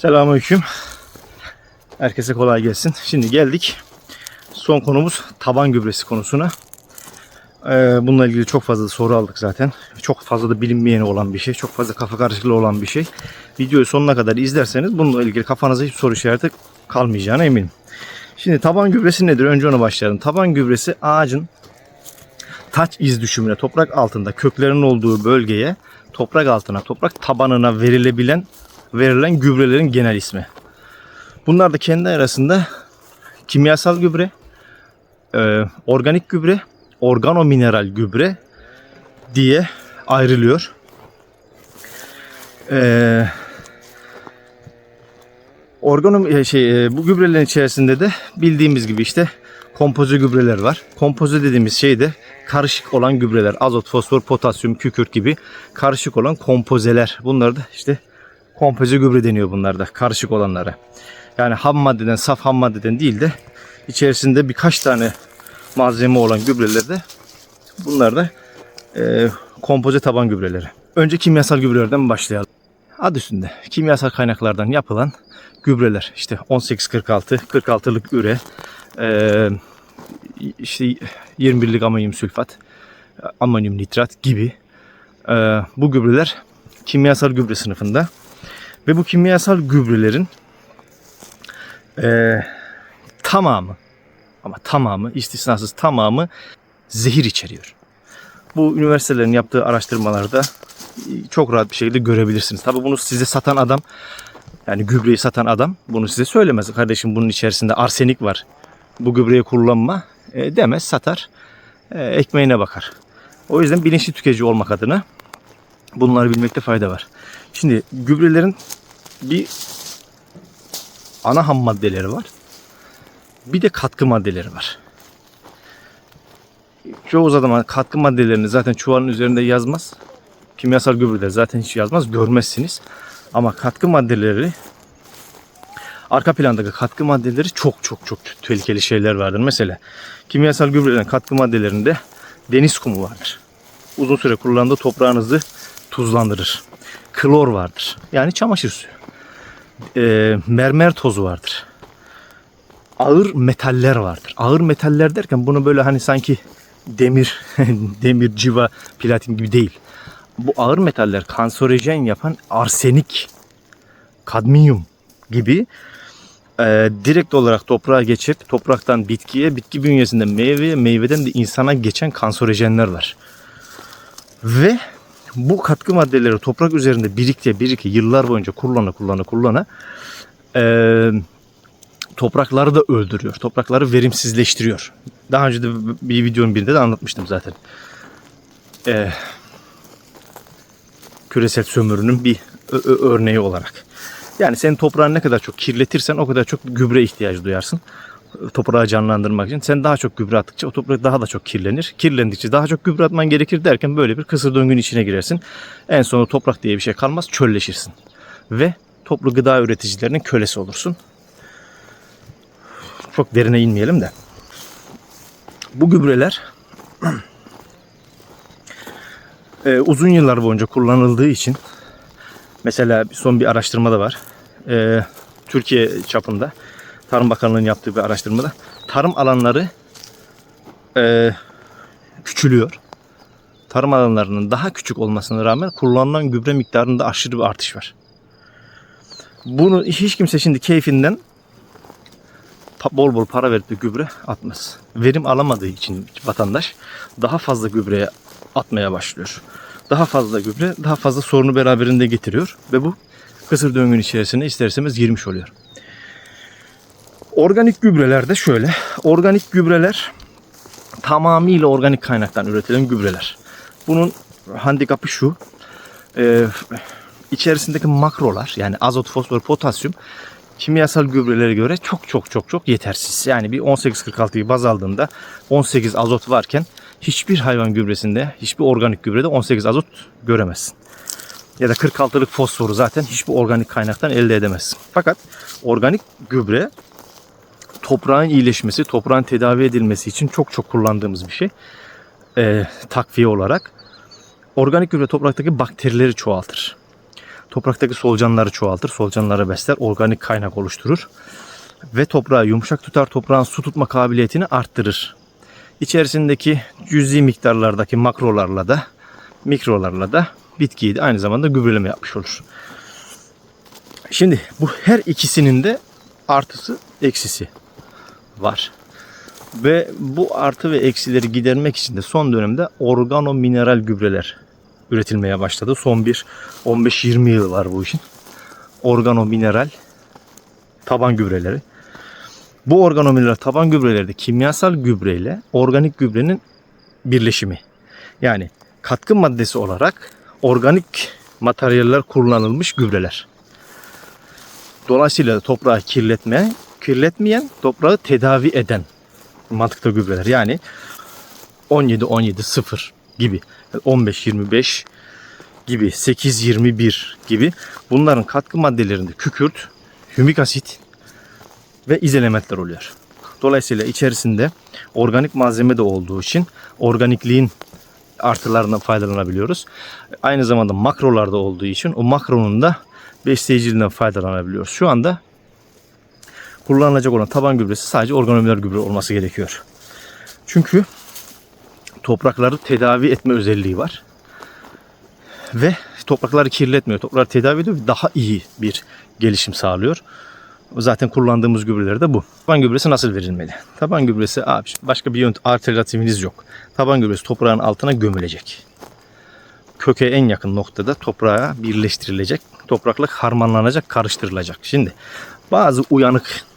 Selamünaleyküm. Herkese kolay gelsin. Şimdi geldik. Son konumuz taban gübresi konusuna. Ee, bununla ilgili çok fazla soru aldık zaten. Çok fazla da bilinmeyeni olan bir şey. Çok fazla kafa karışıklığı olan bir şey. Videoyu sonuna kadar izlerseniz bununla ilgili kafanıza hiç soru işareti kalmayacağına eminim. Şimdi taban gübresi nedir? Önce ona başlayalım. Taban gübresi ağacın taç iz düşümüne, toprak altında köklerinin olduğu bölgeye, toprak altına, toprak tabanına verilebilen verilen gübrelerin genel ismi. Bunlar da kendi arasında kimyasal gübre, e, organik gübre, organomineral gübre diye ayrılıyor. E, organom e, şey e, bu gübrelerin içerisinde de bildiğimiz gibi işte kompoze gübreler var. Kompoze dediğimiz şey de karışık olan gübreler. Azot, fosfor, potasyum, kükürt gibi karışık olan kompozeler. Bunlar da işte kompoze gübre deniyor bunlarda karışık olanlara. Yani ham maddeden, saf ham maddeden değil de içerisinde birkaç tane malzeme olan gübrelerde bunlar da e, kompoze taban gübreleri. Önce kimyasal gübrelerden başlayalım. Adı üstünde kimyasal kaynaklardan yapılan gübreler. İşte 1846, 46'lık üre, e, işte 21'lik amonyum sülfat, amonyum nitrat gibi e, bu gübreler kimyasal gübre sınıfında. Ve bu kimyasal gübrelerin eee, tamamı ama tamamı istisnasız tamamı zehir içeriyor. Bu üniversitelerin yaptığı araştırmalarda çok rahat bir şekilde görebilirsiniz. Tabi bunu size satan adam yani gübreyi satan adam bunu size söylemez. Kardeşim bunun içerisinde arsenik var. Bu gübreyi kullanma e, demez satar. E, ekmeğine bakar. O yüzden bilinçli tüketici olmak adına bunları bilmekte fayda var. Şimdi gübrelerin bir ana ham maddeleri var. Bir de katkı maddeleri var. Çoğu zaman katkı maddelerini zaten çuvalın üzerinde yazmaz. Kimyasal gübreler zaten hiç yazmaz. Görmezsiniz. Ama katkı maddeleri arka plandaki katkı maddeleri çok çok çok tehlikeli şeyler vardır. Mesela kimyasal gübrelerin katkı maddelerinde deniz kumu vardır. Uzun süre kullandığı toprağınızı tuzlandırır. Klor vardır. Yani çamaşır suyu. Ee, mermer tozu vardır. Ağır metaller vardır. Ağır metaller derken bunu böyle hani sanki demir, demir, civa, platin gibi değil. Bu ağır metaller kanserojen yapan arsenik, kadmiyum gibi e, direkt olarak toprağa geçip topraktan bitkiye, bitki bünyesinde meyveye, meyveden de insana geçen kanserojenler var. Ve bu katkı maddeleri toprak üzerinde birikte birike yıllar boyunca kullana kullana kullana e, toprakları da öldürüyor. Toprakları verimsizleştiriyor. Daha önce de bir videonun birinde de anlatmıştım zaten. E, küresel sömürünün bir örneği olarak. Yani senin toprağını ne kadar çok kirletirsen o kadar çok gübre ihtiyacı duyarsın. Toprağı canlandırmak için. Sen daha çok gübre attıkça o toprak daha da çok kirlenir. Kirlendikçe daha çok gübre atman gerekir derken böyle bir kısır döngünün içine girersin. En sonunda toprak diye bir şey kalmaz. Çölleşirsin. Ve toplu gıda üreticilerinin kölesi olursun. Çok derine inmeyelim de. Bu gübreler e, uzun yıllar boyunca kullanıldığı için mesela son bir araştırma da var. E, Türkiye çapında Tarım Bakanlığı'nın yaptığı bir araştırmada tarım alanları e, küçülüyor. Tarım alanlarının daha küçük olmasına rağmen kullanılan gübre miktarında aşırı bir artış var. Bunu hiç kimse şimdi keyfinden bol bol para verip de gübre atmaz. Verim alamadığı için vatandaş daha fazla gübreye atmaya başlıyor. Daha fazla gübre daha fazla sorunu beraberinde getiriyor ve bu kısır döngünün içerisine ister istemez girmiş oluyor. Organik gübreler de şöyle. Organik gübreler tamamıyla organik kaynaktan üretilen gübreler. Bunun handikapı şu. E, içerisindeki makrolar yani azot, fosfor, potasyum kimyasal gübrelere göre çok çok çok çok yetersiz. Yani bir 1846'yı baz aldığında 18 azot varken hiçbir hayvan gübresinde, hiçbir organik gübrede 18 azot göremezsin. Ya da 46'lık fosforu zaten hiçbir organik kaynaktan elde edemezsin. Fakat organik gübre toprağın iyileşmesi, toprağın tedavi edilmesi için çok çok kullandığımız bir şey. Ee, takviye olarak. Organik gübre topraktaki bakterileri çoğaltır. Topraktaki solucanları çoğaltır, solucanları besler, organik kaynak oluşturur ve toprağı yumuşak tutar, toprağın su tutma kabiliyetini arttırır. İçerisindeki cüzi miktarlardaki makrolarla da mikrolarla da bitkiyi de aynı zamanda gübreleme yapmış olur. Şimdi bu her ikisinin de artısı eksisi var. Ve bu artı ve eksileri gidermek için de son dönemde organo mineral gübreler üretilmeye başladı. Son bir 15-20 yıl var bu işin. Organo mineral taban gübreleri. Bu organo mineral taban gübreleri de kimyasal gübreyle organik gübrenin birleşimi. Yani katkı maddesi olarak organik materyaller kullanılmış gübreler. Dolayısıyla toprağı kirletmeyen, kirletmeyen, toprağı tedavi eden mantıkta gübreler. Yani 17 17 0 gibi 15 25 gibi 8 21 gibi bunların katkı maddelerinde kükürt, hümik asit ve izelementler oluyor. Dolayısıyla içerisinde organik malzeme de olduğu için organikliğin artılarından faydalanabiliyoruz. Aynı zamanda makrolarda olduğu için o makronun da besleyiciliğinden faydalanabiliyoruz. Şu anda kullanılacak olan taban gübresi sadece organomiler gübre olması gerekiyor. Çünkü toprakları tedavi etme özelliği var. Ve toprakları kirletmiyor. Toprakları tedavi ediyor daha iyi bir gelişim sağlıyor. Zaten kullandığımız gübreler de bu. Taban gübresi nasıl verilmeli? Taban gübresi abi başka bir yöntem alternatifiniz yok. Taban gübresi toprağın altına gömülecek. Köke en yakın noktada toprağa birleştirilecek. Toprakla harmanlanacak, karıştırılacak. Şimdi bazı uyanık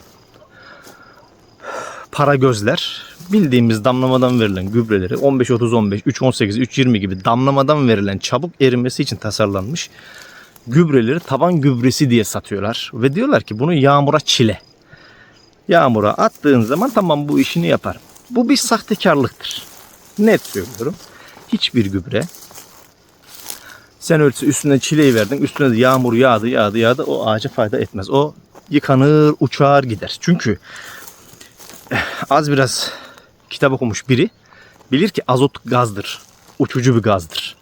para gözler bildiğimiz damlamadan verilen gübreleri 15 30 15 3 18 3 20 gibi damlamadan verilen çabuk erimesi için tasarlanmış gübreleri taban gübresi diye satıyorlar ve diyorlar ki bunu yağmura çile. Yağmura attığın zaman tamam bu işini yapar. Bu bir sahtekarlıktır. Net söylüyorum. Hiçbir gübre sen ölçü üstüne çileyi verdin, üstüne de yağmur yağdı, yağdı, yağdı o ağaca fayda etmez. O yıkanır, uçar gider. Çünkü az biraz kitap okumuş biri bilir ki azot gazdır. Uçucu bir gazdır.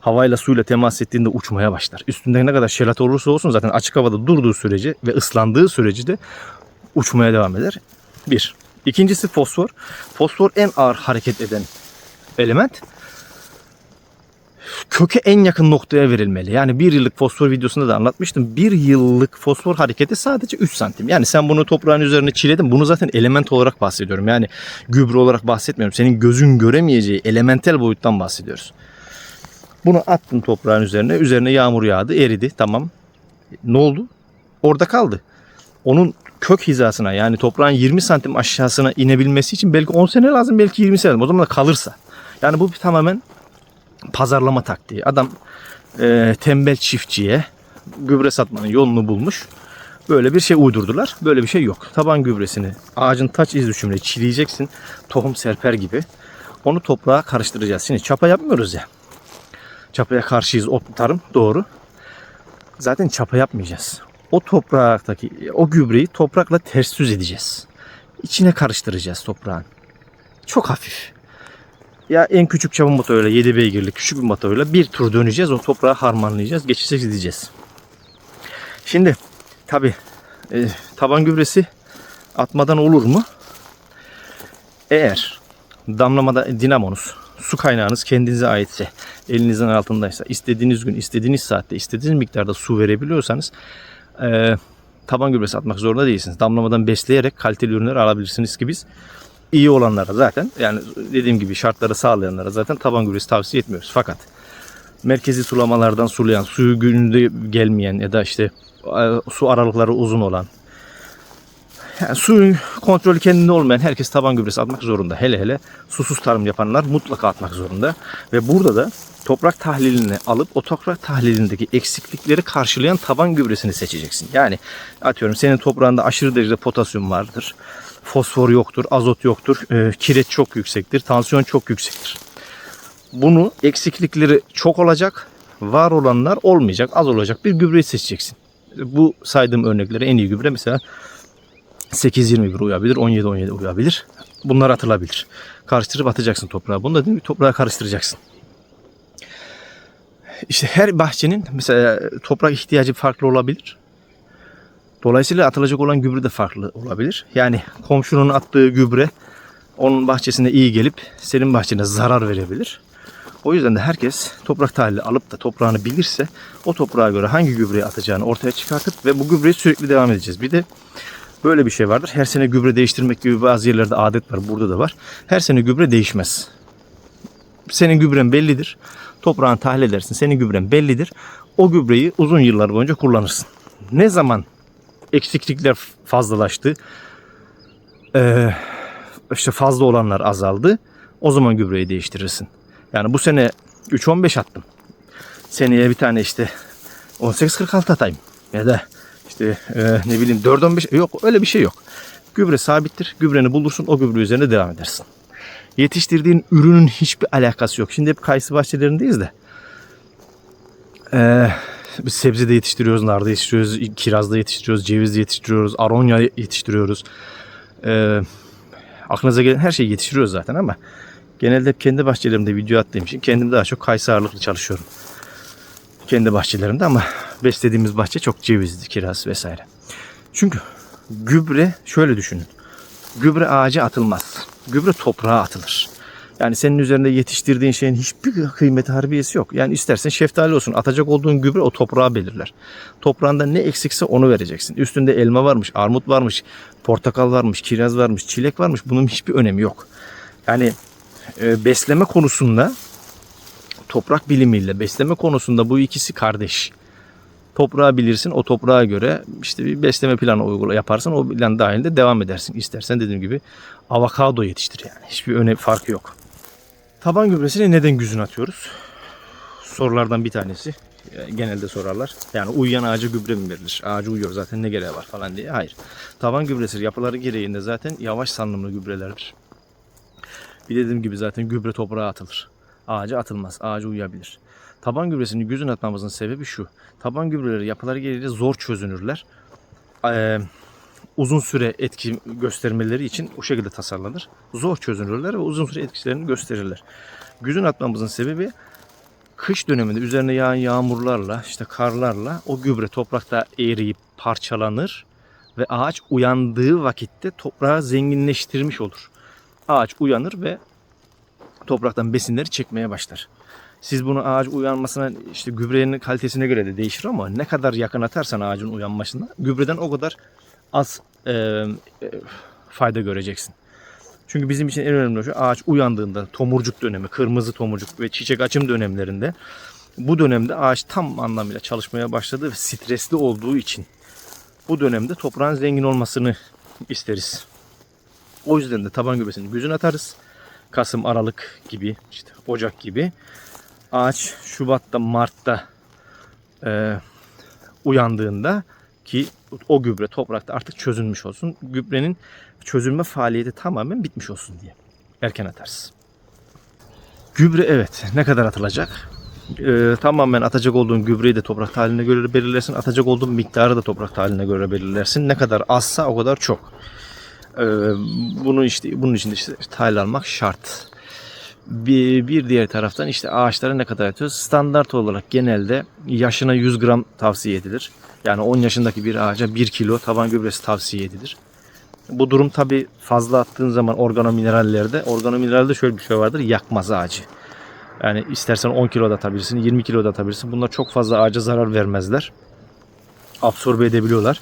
Havayla suyla temas ettiğinde uçmaya başlar. Üstünde ne kadar şelat olursa olsun zaten açık havada durduğu sürece ve ıslandığı sürece de uçmaya devam eder. Bir. İkincisi fosfor. Fosfor en ağır hareket eden element. Köke en yakın noktaya verilmeli. Yani bir yıllık fosfor videosunda da anlatmıştım. Bir yıllık fosfor hareketi sadece 3 santim. Yani sen bunu toprağın üzerine çiledin. Bunu zaten element olarak bahsediyorum. Yani gübre olarak bahsetmiyorum. Senin gözün göremeyeceği elementel boyuttan bahsediyoruz. Bunu attın toprağın üzerine. Üzerine yağmur yağdı, eridi. Tamam. Ne oldu? Orada kaldı. Onun kök hizasına yani toprağın 20 santim aşağısına inebilmesi için belki 10 sene lazım, belki 20 sene lazım. O zaman da kalırsa. Yani bu tamamen pazarlama taktiği. Adam e, tembel çiftçiye gübre satmanın yolunu bulmuş. Böyle bir şey uydurdular. Böyle bir şey yok. Taban gübresini ağacın taç iz düşümüyle çileyeceksin. Tohum serper gibi. Onu toprağa karıştıracağız. Şimdi çapa yapmıyoruz ya. Çapaya karşıyız ot tarım doğru. Zaten çapa yapmayacağız. O topraktaki o gübreyi toprakla ters düz edeceğiz. İçine karıştıracağız toprağın. Çok hafif. Ya en küçük çapa motoruyla 7 beygirli küçük bir motoruyla bir tur döneceğiz. O toprağı harmanlayacağız. Geçecek gideceğiz. Şimdi tabi e, taban gübresi atmadan olur mu? Eğer damlamada dinamonuz su kaynağınız kendinize aitse, elinizin altındaysa, istediğiniz gün, istediğiniz saatte, istediğiniz miktarda su verebiliyorsanız e, taban gübresi atmak zorunda değilsiniz. Damlamadan besleyerek kaliteli ürünler alabilirsiniz ki biz iyi olanlara zaten yani dediğim gibi şartları sağlayanlara zaten taban gübresi tavsiye etmiyoruz. Fakat merkezi sulamalardan sulayan, suyu gününde gelmeyen ya da işte e, su aralıkları uzun olan yani suyun kontrolü kendinde olmayan herkes taban gübresi atmak zorunda. Hele hele susuz tarım yapanlar mutlaka atmak zorunda. Ve burada da toprak tahlilini alıp o toprak tahlilindeki eksiklikleri karşılayan taban gübresini seçeceksin. Yani atıyorum senin toprağında aşırı derecede potasyum vardır. Fosfor yoktur, azot yoktur, e, kireç çok yüksektir, tansiyon çok yüksektir. Bunu eksiklikleri çok olacak, var olanlar olmayacak, az olacak bir gübreyi seçeceksin. Bu saydığım örnekleri en iyi gübre mesela 8-21 uyabilir, 17-17 uyabilir. Bunlar atılabilir. Karıştırıp atacaksın toprağa. Bunu da değil mi? Toprağa karıştıracaksın. işte her bahçenin mesela toprak ihtiyacı farklı olabilir. Dolayısıyla atılacak olan gübre de farklı olabilir. Yani komşunun attığı gübre onun bahçesine iyi gelip senin bahçene zarar verebilir. O yüzden de herkes toprak tahlili alıp da toprağını bilirse o toprağa göre hangi gübreyi atacağını ortaya çıkartıp ve bu gübreyi sürekli devam edeceğiz. Bir de böyle bir şey vardır. Her sene gübre değiştirmek gibi bazı yerlerde adet var. Burada da var. Her sene gübre değişmez. Senin gübren bellidir. Toprağını tahlil edersin. Senin gübren bellidir. O gübreyi uzun yıllar boyunca kullanırsın. Ne zaman eksiklikler fazlalaştı, eee, işte fazla olanlar azaldı. O zaman gübreyi değiştirirsin. Yani bu sene 3-15 attım. Seneye bir tane işte 18-46 atayım. Ya da işte eee, ne bileyim 4-15 yok öyle bir şey yok. Gübre sabittir. Gübreni bulursun o gübre üzerine devam edersin. Yetiştirdiğin ürünün hiçbir alakası yok. Şimdi hep kayısı bahçelerindeyiz de. Eee biz sebze de yetiştiriyoruz, narda yetiştiriyoruz, kirazda yetiştiriyoruz, ceviz de yetiştiriyoruz, aronya yetiştiriyoruz. Ee, aklınıza gelen her şeyi yetiştiriyoruz zaten ama genelde hep kendi bahçelerimde video attığım için kendim daha çok kayısı çalışıyorum. Kendi bahçelerimde ama beslediğimiz bahçe çok cevizli, kiraz vesaire. Çünkü gübre şöyle düşünün. Gübre ağaca atılmaz. Gübre toprağa atılır. Yani senin üzerinde yetiştirdiğin şeyin hiçbir kıymeti harbiyesi yok. Yani istersen şeftali olsun. Atacak olduğun gübre o toprağı belirler. Toprağında ne eksikse onu vereceksin. Üstünde elma varmış, armut varmış, portakal varmış, kiraz varmış, çilek varmış. Bunun hiçbir önemi yok. Yani e, besleme konusunda toprak bilimiyle besleme konusunda bu ikisi kardeş. Toprağı bilirsin. O toprağa göre işte bir besleme planı uygula yaparsın. O plan dahilinde devam edersin. İstersen dediğim gibi avokado yetiştir yani. Hiçbir öne farkı yok. Taban gübresini neden güzün atıyoruz? Sorulardan bir tanesi. E, Genelde sorarlar. Yani uyuyan ağaca gübre mi verilir? Ağacı uyuyor zaten ne gereği var falan diye. Hayır. Taban gübresi yapıları gereğinde zaten yavaş salınımlı gübrelerdir. Bir dediğim gibi zaten gübre toprağa atılır. Ağaca atılmaz. Ağaca uyuyabilir. Taban gübresini güzün atmamızın sebebi şu. Taban gübreleri yapıları gereği zor çözünürler. Ee, uzun süre etki göstermeleri için o şekilde tasarlanır. Zor çözünürler ve uzun süre etkilerini gösterirler. Güzün atmamızın sebebi kış döneminde üzerine yağan yağmurlarla, işte karlarla o gübre toprakta eriyip parçalanır ve ağaç uyandığı vakitte toprağı zenginleştirmiş olur. Ağaç uyanır ve topraktan besinleri çekmeye başlar. Siz bunu ağaç uyanmasına işte gübrenin kalitesine göre de değişir ama ne kadar yakın atarsan ağacın uyanmasına gübreden o kadar az e, e, fayda göreceksin. Çünkü bizim için en önemli şu ağaç uyandığında tomurcuk dönemi, kırmızı tomurcuk ve çiçek açım dönemlerinde bu dönemde ağaç tam anlamıyla çalışmaya başladığı ve stresli olduğu için bu dönemde toprağın zengin olmasını isteriz. O yüzden de taban gübresini güzün atarız. Kasım, Aralık gibi, işte Ocak gibi. Ağaç Şubat'ta, Mart'ta e, uyandığında ki o gübre toprakta artık çözülmüş olsun. Gübrenin çözülme faaliyeti tamamen bitmiş olsun diye. Erken atarsın. Gübre evet ne kadar atılacak? Ee, tamamen atacak olduğun gübreyi de toprak haline göre belirlersin. Atacak olduğun miktarı da toprak haline göre belirlersin. Ne kadar azsa o kadar çok. Ee, bunu işte bunun için de işte tahlil almak şart. Bir, bir diğer taraftan işte ağaçlara ne kadar atıyoruz? Standart olarak genelde yaşına 100 gram tavsiye edilir. Yani 10 yaşındaki bir ağaca 1 kilo taban gübresi tavsiye edilir. Bu durum tabi fazla attığın zaman organominerallerde, organomineralde şöyle bir şey vardır, yakmaz ağacı. Yani istersen 10 kilo da atabilirsin, 20 kilo da atabilirsin. Bunlar çok fazla ağaca zarar vermezler. Absorbe edebiliyorlar.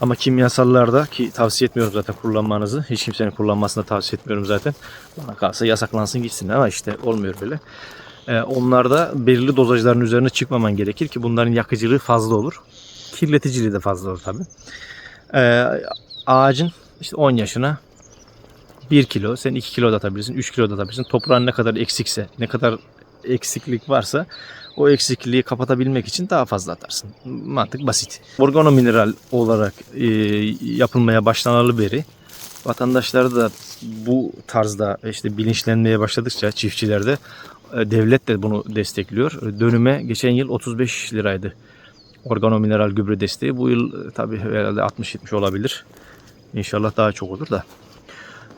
Ama kimyasallarda ki tavsiye etmiyorum zaten kullanmanızı. Hiç kimsenin kullanmasını tavsiye etmiyorum zaten. Bana kalsa yasaklansın gitsin ama işte olmuyor böyle. Ee, onlarda belirli dozajların üzerine çıkmaman gerekir ki bunların yakıcılığı fazla olur. Kirleticiliği de fazla olur tabi. Ee, ağacın işte 10 yaşına 1 kilo, sen 2 kilo da atabilirsin, 3 kilo da atabilirsin. Toprağın ne kadar eksikse, ne kadar eksiklik varsa o eksikliği kapatabilmek için daha fazla atarsın. Mantık basit. Organomineral olarak e, yapılmaya başlanalı beri vatandaşlar da bu tarzda işte bilinçlenmeye başladıkça çiftçilerde e, devlet de bunu destekliyor. Dönüme geçen yıl 35 liraydı organomineral gübre desteği. Bu yıl e, tabii herhalde 60-70 olabilir. İnşallah daha çok olur da.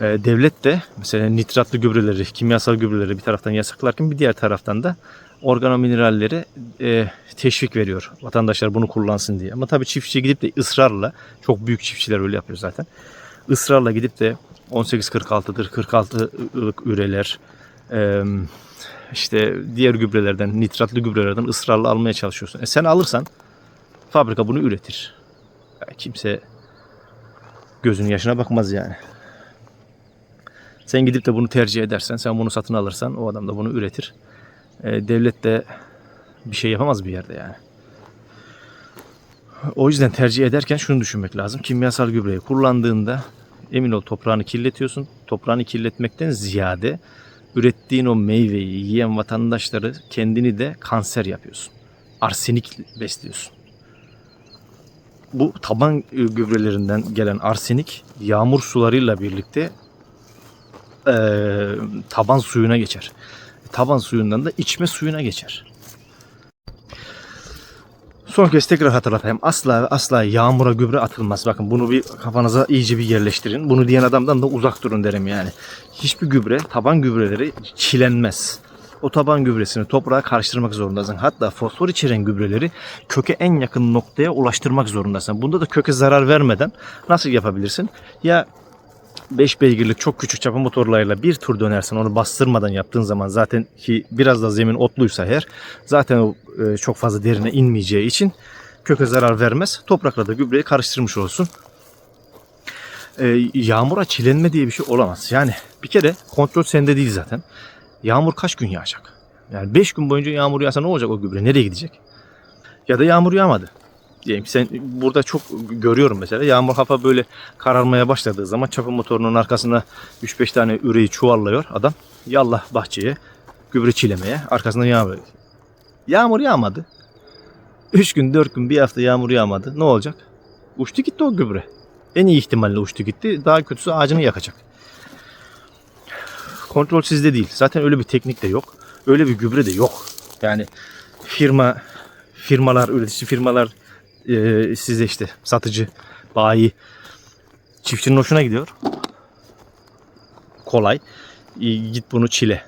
E, devlet de mesela nitratlı gübreleri, kimyasal gübreleri bir taraftan yasaklarken bir diğer taraftan da organomineralleri e, teşvik veriyor. Vatandaşlar bunu kullansın diye. Ama tabii çiftçiye gidip de ısrarla, çok büyük çiftçiler öyle yapıyor zaten. Israrla gidip de 1846'dır, 46 ılık üreler, e, işte diğer gübrelerden, nitratlı gübrelerden ısrarla almaya çalışıyorsun. E sen alırsan fabrika bunu üretir. Ya kimse gözünün yaşına bakmaz yani. Sen gidip de bunu tercih edersen, sen bunu satın alırsan o adam da bunu üretir. E, devlet de bir şey yapamaz bir yerde yani. O yüzden tercih ederken şunu düşünmek lazım. Kimyasal gübreyi kullandığında emin ol toprağını kirletiyorsun. Toprağını kirletmekten ziyade ürettiğin o meyveyi yiyen vatandaşları kendini de kanser yapıyorsun. Arsenik besliyorsun. Bu taban e, gübrelerinden gelen arsenik yağmur sularıyla birlikte eee, taban suyuna geçer. Taban suyundan da içme suyuna geçer. Son kez tekrar hatırlatayım. Asla ve asla yağmura gübre atılmaz. Bakın bunu bir kafanıza iyice bir yerleştirin. Bunu diyen adamdan da uzak durun derim yani. Hiçbir gübre, taban gübreleri çilenmez. O taban gübresini toprağa karıştırmak zorundasın. Hatta fosfor içeren gübreleri köke en yakın noktaya ulaştırmak zorundasın. Bunda da köke zarar vermeden nasıl yapabilirsin? Ya 5 beygirlik çok küçük çapa motorlarıyla bir tur dönersen onu bastırmadan yaptığın zaman zaten ki biraz da zemin otluysa eğer zaten o e, çok fazla derine inmeyeceği için köke zarar vermez. Toprakla da gübreyi karıştırmış olsun. E, yağmura çilenme diye bir şey olamaz. Yani bir kere kontrol sende değil zaten. Yağmur kaç gün yağacak? Yani 5 gün boyunca yağmur yağsa ne olacak o gübre? Nereye gidecek? Ya da yağmur yağmadı diyelim ki sen burada çok görüyorum mesela yağmur hafif böyle kararmaya başladığı zaman çapa motorunun arkasına 3-5 tane üreyi çuvallıyor adam. Yallah bahçeye gübre çilemeye arkasından yağmur. Yağmur yağmadı. 3 gün 4 gün bir hafta yağmur yağmadı. Ne olacak? Uçtu gitti o gübre. En iyi ihtimalle uçtu gitti. Daha kötüsü ağacını yakacak. Kontrol sizde değil. Zaten öyle bir teknik de yok. Öyle bir gübre de yok. Yani firma firmalar, üretici firmalar e, size işte satıcı, bayi, çiftçinin hoşuna gidiyor. Kolay. E, git bunu çile.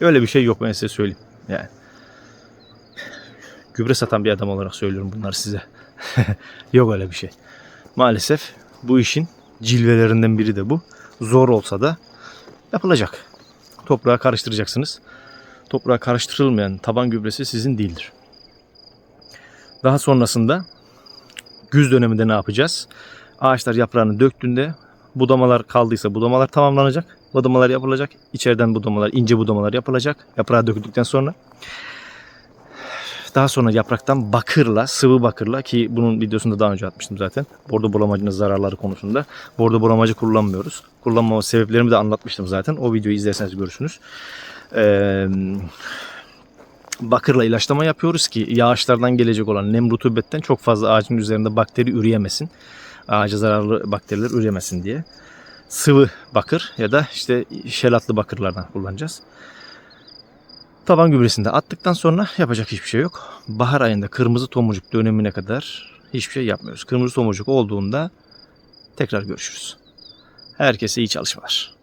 Öyle bir şey yok ben size söyleyeyim. Yani. Gübre satan bir adam olarak söylüyorum bunları size. yok öyle bir şey. Maalesef bu işin cilvelerinden biri de bu. Zor olsa da yapılacak. Toprağa karıştıracaksınız. Toprağa karıştırılmayan taban gübresi sizin değildir. Daha sonrasında güz döneminde ne yapacağız? Ağaçlar yaprağını döktüğünde budamalar kaldıysa budamalar tamamlanacak. Budamalar yapılacak. İçeriden budamalar, ince budamalar yapılacak. Yaprağı döküldükten sonra. Daha sonra yapraktan bakırla, sıvı bakırla ki bunun videosunu da daha önce atmıştım zaten. Bordo bulamacının zararları konusunda. Bordo bulamacı kullanmıyoruz. Kullanmama sebeplerimi de anlatmıştım zaten. O videoyu izlerseniz görürsünüz. Eee bakırla ilaçlama yapıyoruz ki yağışlardan gelecek olan nem rutubetten çok fazla ağacın üzerinde bakteri üreyemesin. Ağaca zararlı bakteriler üreyemesin diye. Sıvı bakır ya da işte şelatlı bakırlardan kullanacağız. Taban gübresini de attıktan sonra yapacak hiçbir şey yok. Bahar ayında kırmızı tomurcuk dönemine kadar hiçbir şey yapmıyoruz. Kırmızı tomurcuk olduğunda tekrar görüşürüz. Herkese iyi çalışmalar.